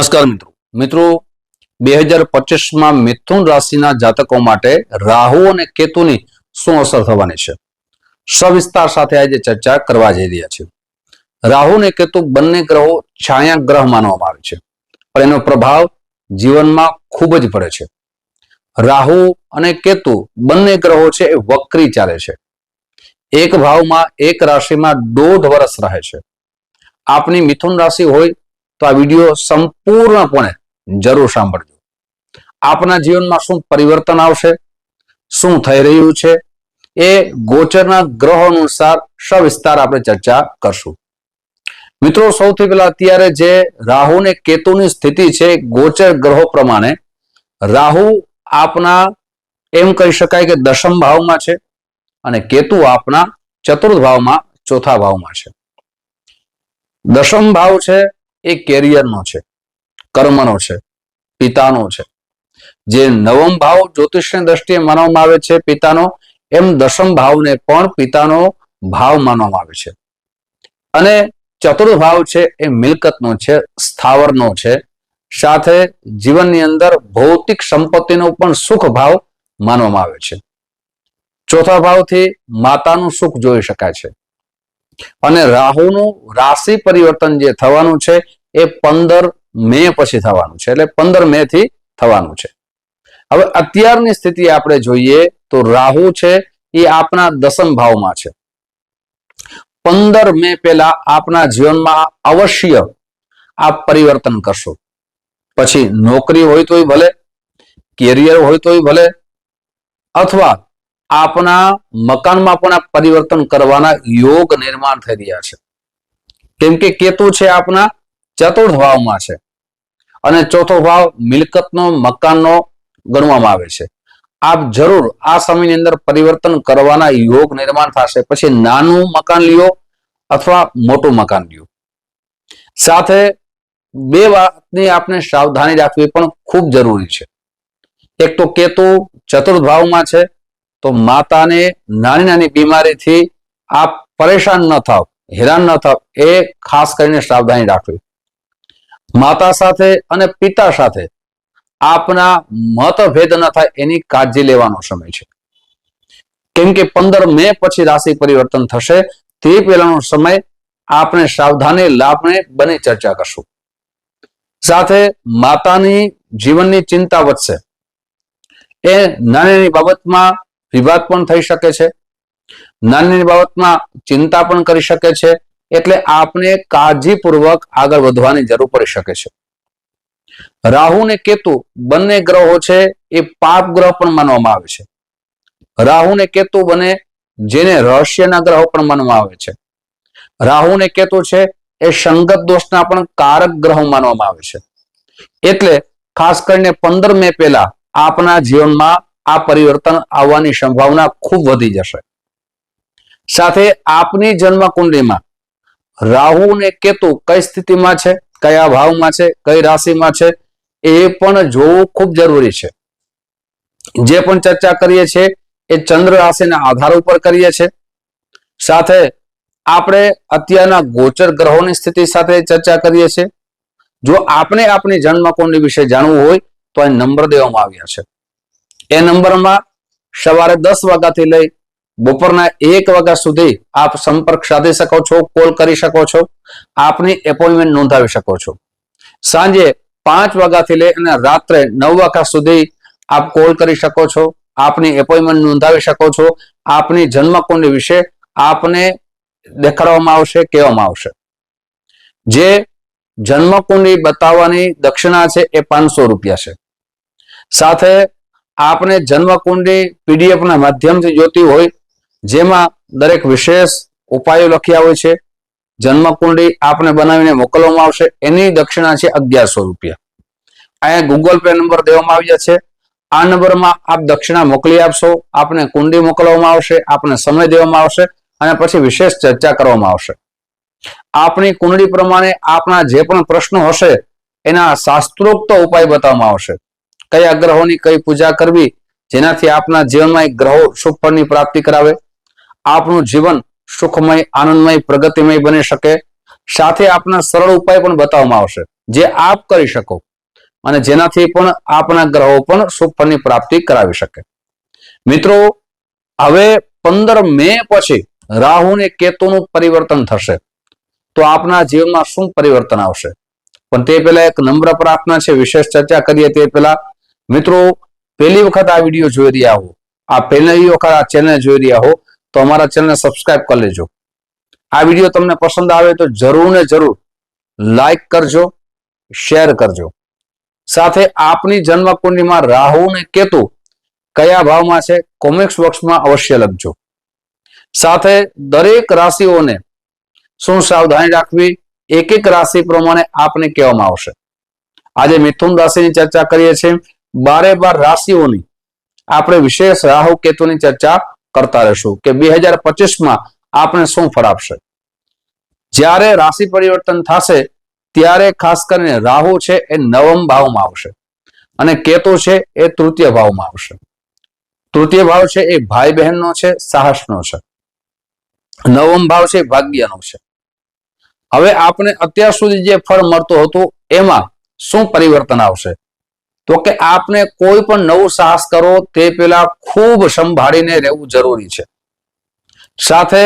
નમસ્કાર મિત્રો. મિત્રો બે હજાર પચીસમાં મિથુન રાશિના જાતકો માટે રાહુ અને કેતુની શું અસર થવાની છે? સવિસ્તાર સાથે આજે ચર્ચા કરવા જઈ રહ્યા છે રાહુ અને કેતુ બંને ગ્રહો છાયા ગ્રહ માનવામાં આવે છે, પણ એનો પ્રભાવ જીવનમાં ખૂબ જ પડે છે. રાહુ અને કેતુ બંને ગ્રહો છે એ વક્રી ચાલે છે. એક ભાવમાં એક રાશિમાં દોઢ વર્ષ રહે છે. આપની મિથુન રાશિ હોય તો આ વીડિયો સંપૂર્ણપણે જરૂર સાંભળજો. આપના જીવનમાં શું પરિવર્તન આવશે? શું થઈ રહ્યું છે? એ ગોચરના ગ્રહો અનુસાર સવિસ્તાર આપણે ચર્ચા કરશું. મિત્રો, સૌથી પહેલા અત્યારે જે રાહુ ને કેતુની સ્થિતિ છે, ગોચર ગ્રહો પ્રમાણે, રાહુ આપના એમ કહી શકાય કે દશમ ભાવમાં છે અને કેતુ આપના ચતુર્થ ભાવમાં ચોથા ભાવમાં છે. દશમ ભાવ છે એ કેરિયરનો છે, કર્મનો છે, પિતાનો છે. જે નવમ ભાવ જ્યોતિષની દ્રષ્ટિએ માનવામાં આવે છે પિતાનો, એમ દશમ ભાવને પણ પિતાનો ભાવ માનવામાં આવે છે. અને ચતુર્થ ભાવ છે એ મિલકતનો છે, સ્થાવરનો છે. સાથે જીવનની અંદર ભૌતિક સંપત્તિનો પણ સુખ ભાવ માનવામાં આવે છે. ચોથા ભાવથી માતાનું સુખ જોઈ શકાય છે. અને રાહુનું રાશિ પરિવર્તન જે થવાનું છે, એ પંદર મે પછી થવાનું છે. એટલે પંદર મે થી થવાનું છે. હવે અત્યારની સ્થિતિ આપણે જોઈએ તો રાહુ છે, એ આપના દસમ ભાવમાં છે. પંદર મે પહેલા આપના જીવનમાં અવશ્ય આપ પરિવર્તન કરશો. પછી નોકરી હોય તોય ભલે, કેરિયર હોય તોય ભલે, અથવા આપના મકાનમાં પણ આ પરિવર્તન કરવાના યોગ નિર્માણ થઈ રહ્યા છે. કેમ કે કેતુ છે આપના ચતુર્થ ભાવમાં છે. અને ચોથો ભાવ મિલકતનો, મકાનનો ગણવામાં આવે છે. આપ જરૂર આ સમયની અંદર પરિવર્તન કરવાના યોગ નિર્માણ થશે. પછી નાનું મકાન લ્યો અથવા મોટું મકાન લ્યો. સાથે બે વાતની આપણે સાવધાની રાખવી પણ ખૂબ જરૂરી છે. એક તો કેતુ ચતુર્થ ભાવમાં છે. તો માતાને નાની નાની બીમારીથી આપ પરેશાન ન થાવ, હેરાન ન થાવ, એ ખાસ કરીને સાવધાની રાખવી. માતા સાથે અને પિતા સાથે આપના મતભેદ ન થાય એની કાળજી લેવાનો સમય છે. કેમ કે પંદર મે પછી રાશિ પરિવર્તન થશે, તે પહેલાનો સમય આપણે સાવધાની લાભને બની ચર્ચા કરશું. સાથે માતાની જીવનની ચિંતા વધશે. એ નાની નાની બાબતમાં વિવાદ પણ થઈ શકે છે. નાની બાબતમાં ચિંતા પણ કરી શકે છે. એટલે આપણે કાળજીપૂર્વક આગળ વધવાની જરૂર પડી શકે છે. રાહુ ને કેતુ બંને ગ્રહો છે એ પાપ ગ્રહ પણ માનવામાં આવે છે. રાહુ ને કેતુ બને જેને રહસ્યના ગ્રહો પણ માનવામાં આવે છે. રાહુ ને કેતુ છે એ સંગત દોષના પણ કારક ગ્રહો માનવામાં આવે છે. એટલે ખાસ કરીને પંદર મે પહેલા આપના જીવનમાં આ પરિવર્તન આવવાની સંભાવના ખૂબ વધી જશે. સાથે આપની જન્મ કુંડલીમાં રાહુ ને કેતુ કઈ સ્થિતિમાં છે, કયા ભાવમાં છે, કઈ રાશિમાં છે, એ પણ જોવું ખૂબ જરૂરી છે. જે પણ ચર્ચા કરીએ છીએ એ ચંદ્ર રાશિના આધાર ઉપર કરીએ છીએ. સાથે આપણે અત્યારના ગોચર ગ્રહોની સ્થિતિ સાથે ચર્ચા કરીએ છીએ. જો આપણે આપણી જન્મકુંડી વિશે જાણવું હોય તો આ નંબર દેવામાં આવ્યા છે. એ નંબરમાં સવારે દસ વાગ્યાથી લઈ બપોરના એક વાગ્યા સુધી આપ સંપર્ક સાધી શકો છો, કોલ કરી શકો છો, આપની એપોઇન્ટમેન્ટ નોંધાવી શકો છો. સાંજે પાંચ વાગ્યાથી લઈ અને રાત્રે નવ વાગ્યા સુધી આપ કોલ કરી શકો છો, આપની એપોઇન્ટમેન્ટ નોંધાવી શકો છો, આપની જન્મકુંડ વિશે આપને દેખાડવામાં આવશે, કહેવામાં આવશે. જે જન્મકુંડી બતાવવાની દક્ષિણા છે એ પાંચસો રૂપિયા છે. સાથે આપને જન્મકુંડલી પીડીએફ ના માધ્યમથી જોતી હોય, જેમાં દરેક વિશેષ ઉપાયો લખ્યા હોય છે. જન્મકુંડલી આપને બનાવીને મોકલવામાં આવશે. એની દક્ષિણા છે અગિયારસો રૂપિયા. અહીંયા ગૂગલ પે નંબર દેવામાં આવ્યા છે. આ નંબરમાં આપ દક્ષિણા મોકલી આપશો. આપને કુંડી મોકલવામાં આવશે, આપને સમય દેવામાં આવશે, અને પછી વિશેષ ચર્ચા કરવામાં આવશે. આપની કુંડળી પ્રમાણે આપના જે પણ પ્રશ્નો હશે, એના શાસ્ત્રોક્ત ઉપાય બતાવવામાં આવશે. કયા ગ્રહોની કઈ પૂજા કરવી, જેનાથી આપના જીવનમાં ગ્રહો સુખ ફળની પ્રાપ્તિ કરાવે આપનું જીવન સુખમય, આનંદમય, પ્રગતિમય બની શકે, સાથે આપના સરળ ઉપાય પણ બતાવવામાં આવશે, જે આપ કરી શકો, અને જેનાથી પણ આપના ગ્રહો પણ શુભ ફળની પ્રાપ્તિ કરાવી શકે. મિત્રો, હવે પંદર મે પછી રાહુ ને કેતુનું પરિવર્તન થશે, તો આપના જીવનમાં શું પરિવર્તન આવશે? પણ તે પહેલા એક નમ્ર પ્રાર્થના છે, વિશેષ ચર્ચા કરીએ તે પહેલા. મિત્રો, પહેલી વખત આ વીડિયો જોઈ રહ્યા હો, આ પહેલી વખત આ ચેનલ જોઈ રહ્યા હો, તો અમારા ચેનલને સબસ્ક્રાઇબ કરી લેજો. આ વીડિયો તમને પસંદ આવે તો જરૂર ને જરૂર લાઈક કરજો શેર કરજો. સાથે આપની જન્મ કુંડલીમાં રાહુ ને કેતુ કયા ભાવમાં છે કોમેક્સ બોક્સમાં અવશ્ય લખજો. સાથે દરેક રાશિઓને શું સાવધાની રાખવી, એક એક રાશિ પ્રમાણે આપને કહેવામાં આવશે. આજે મિથુન રાશિની ચર્ચા કરીએ છીએ. બારે બાર રાશિઓની આપણે વિશેષ રાહુ કેતુની ચર્ચા કરતા રહીશું કે બે હજાર પચીસમાં આપણે શું ફળ આપશે? જ્યારે રાશિ પરિવર્તન થશે, ત્યારે ખાસ કરીને રાહુ છે એ નવમ ભાવમાં આવશે અને કેતુ છે એ તૃતીય ભાવમાં આવશે. તૃતીય ભાવ છે એ ભાઈ બહેનનો છે, સાહસનો છે. નવમ ભાવ છે ભાગ્યનો છે. હવે આપણે અત્યાર સુધી જે ફળ મળતું હતું, એમાં શું પરિવર્તન આવશે? તો કે આપને કોઈ પણ નવું સાહસ કરો તે પેલા ખૂબ સંભાળીને રહેવું જરૂરી છે. સાથે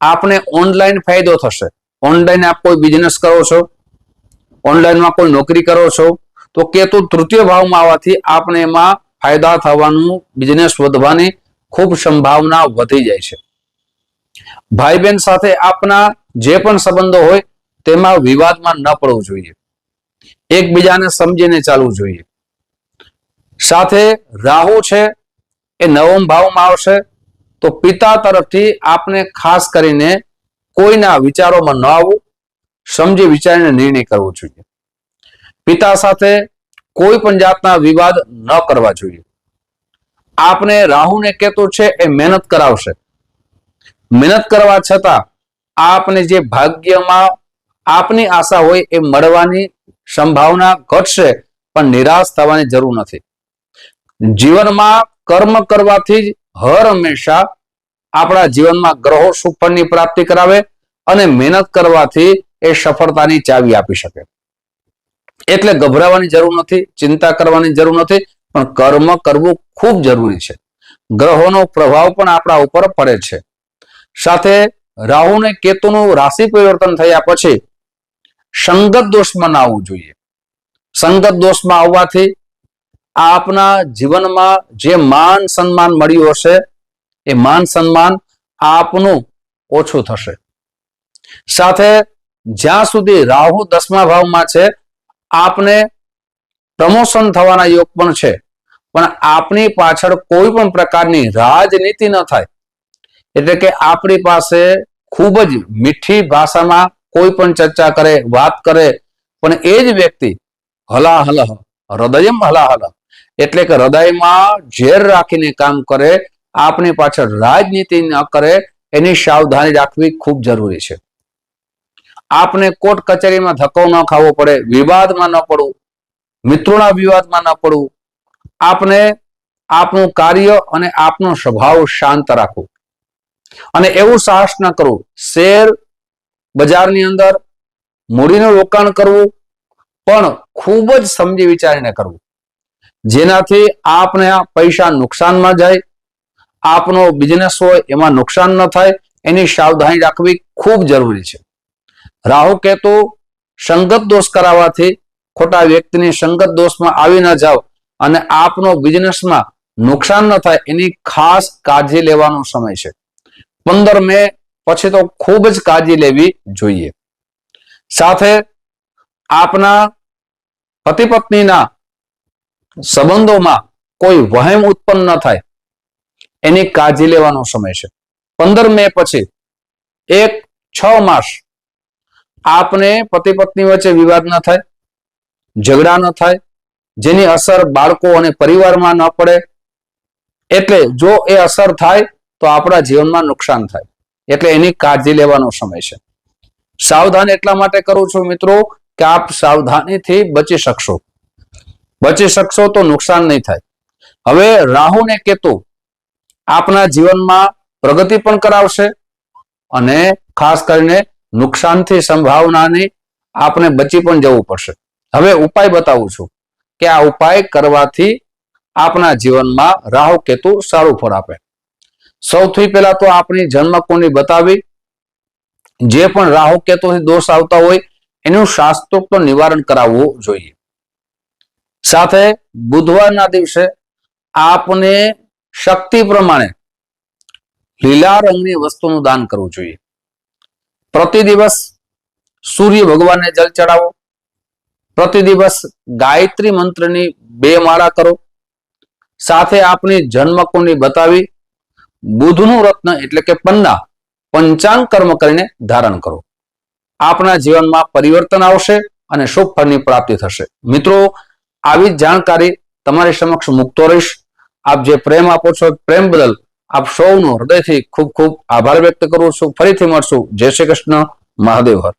આપને ઓનલાઈન ફાયદો થશે. ઓનલાઈન આપ કોઈ બિઝનેસ કરો છો, ઓનલાઈનમાં કોઈ નોકરી કરો છો, તો કેતુ તૃતીય ભાવમાં આવવાથી આપણે એમાં ફાયદા થવાનું બિઝનેસ વધવાની ખૂબ સંભાવના વધી જાય છે. ભાઈ બહેન સાથે આપના જે પણ સંબંધો હોય તેમાં વિવાદમાં ન પડવું જોઈએ. એકબીજાને સમજીને ચાલવું જોઈએ. સાથે રાહુ છે, એ નવમ ભાવમાં આવશે. તો પિતા તરફથી આપને ખાસ કરીને કોઈના વિચારોમાં ન આવવું, સમજી વિચારીને નિર્ણય કરવો જોઈએ. પિતા સાથે કોઈ પણ જાતના વિવાદ ન કરવા જોઈએ. આપને રાહુને કેતુ છે, એ મહેનત કરાવશે. મહેનત કરવા છતાં આપને જે ભાગ્યમાં આપની આશા હોય, એ મળવાની સંભાવના ઘટશે, પણ નિરાશ થવાની જરૂર નથી. જીવનમાં કર્મ કરવાથી જ હર હંમેશા આપણા જીવનમાં ગ્રહો સુફળની પ્રાપ્તિ કરાવે અને મહેનત કરવાથી એ સફળતાની ચાવી આપી શકે. એટલે ગભરાવાની જરૂર નથી, ચિંતા કરવાની જરૂર નથી, પણ કર્મ કરવું ખૂબ જરૂરી છે. ગ્રહોનો પ્રભાવ પણ આપણા ઉપર પડે છે. સાથે રાહુ ને કેતુનું રાશિ પરિવર્તન થયા પછી સંગત દોષમાં ના આવવું જોઈએ. સંગત દોષમાં આવવાથી આપના જીવનમાં જે માન સન્માન મળ્યું હશે, એ માન સન્માન આપનું ઓછું થશે. સાથે જ્યાં સુધી રાહુ દસમા ભાવમાં છે, આપને પ્રમોશન થવાના યોગ પણ છે. પણ આપની પાછળ કોઈ પણ પ્રકારની રાજનીતિ ન થાય. એટલે કે આપણી પાસે ખૂબ જ મીઠી ભાષામાં કોઈ પણ ચર્ચા કરે, વાત કરે, પણ એ જ વ્યક્તિ હલાહલ, હૃદયમ હલાહલ એટલે કે હૃદયમાં ઝેર રાખીને કામ કરે આપની પાછળ રાજનીતિ ન કરે, એની સાવધાની રાખવી ખૂબ જરૂરી છે. આપને કોર્ટ કચેરીમાં ધક્કો ન ખાવો પડે, વિવાદમાં ન પડવું, મિત્રોના વિવાદમાં ન પડવું. આપને આપનું કાર્ય અને આપનો સ્વભાવ શાંત રાખવું. અને એવું સાહસ ન કરવું. શેર બજારની અંદર મૂડીનું રોકાણ કરવું, પણ ખૂબ જ સમજી વિચારીને કરવું. જેનાથી આપને પૈસા નુકસાનમાં જાય, આપનો બિઝનેસ હોય એમાં નુકસાન ન થાય, એની સાવધાની રાખવી ખૂબ જરૂરી છે. રાહુ કેતુ, સંગત દોષ કરાવવાથી ખોટા વ્યક્તિની સંગત દોષમાં આવી ન જાઓ અને આપનો બિઝનેસમાં નુકસાન ન થાય એની ખાસ કાળજી લેવાનો સમય છે. પંદર મે પછી તો ખૂબ જ કાળજી લેવી જોઈએ. સાથે આપના પતિ પત્નીના સંબંધોમાં કોઈ વહેમ ઉત્પન્ન ન થાય, એની કાળજી લેવાનો સમય છે. પંદર મે પછી, એક છ માસ, આપને પતિ પત્ની વચ્ચે વિવાદ ન થાય, ઝઘડા ન થાય, જેની અસર બાળકો અને પરિવારમાં ન પડે, એટલે જો એ અસર થાય, તો આપણા જીવનમાં નુકસાન થાય, એટલે એની કાળજી લેવાનો સમય છે. સાવધાન એટલા માટે કરું છું મિત્રો, કે આપ સાવધાનીથી બચી શકશો. બચી શકશો તો નુકસાન નહીં થાય. હવે રાહુ ને કેતુ આપના જીવનમાં પ્રગતિ પણ કરાવશે અને ખાસ કરીને નુકસાનથી સંભાવનાની આપણે બચી પણ જવું પડશે. હવે ઉપાય બતાવું છું કે આ ઉપાય કરવાથી આપના જીવનમાં રાહુ કેતુ સારું ફળ આપે. સૌથી પહેલા તો આપણી જન્મકુંડલી બતાવી. જે પણ રાહુ કેતુથી દોષ આવતા હોય એનું શાસ્ત્રોક્ત નિવારણ કરાવવું જોઈએ. સાથે બુધવારના દિવસે આપને શક્તિ પ્રમાણે લીલા રંગની વસ્તુનું દાન કરવું જોઈએ. પ્રતિ દિવસ સૂર્ય ભગવાનને જલ ચડાવો. પ્રતિ દિવસ ગાયત્રી મંત્રની બે માળા કરો. સાથે આપની જન્મકુંડી બતાવી બુધનું રત્ન એટલે કે પન્ના પંચાંગ કર્મ કરીને ધારણ કરો. આપના જીવનમાં પરિવર્તન આવશે અને શુભ ફળની પ્રાપ્તિ થશે. મિત્રો આવી જાણકારી તમારી સમક્ષ મૂકતો રહીશ. આપ જે પ્રેમ આપો છો, પ્રેમ બદલ આપ સૌનો હૃદયથી ખૂબ ખૂબ આભાર વ્યક્ત કરું છું. ફરીથી મળશું. જય શ્રી કૃષ્ણ. મહાદેવ હર.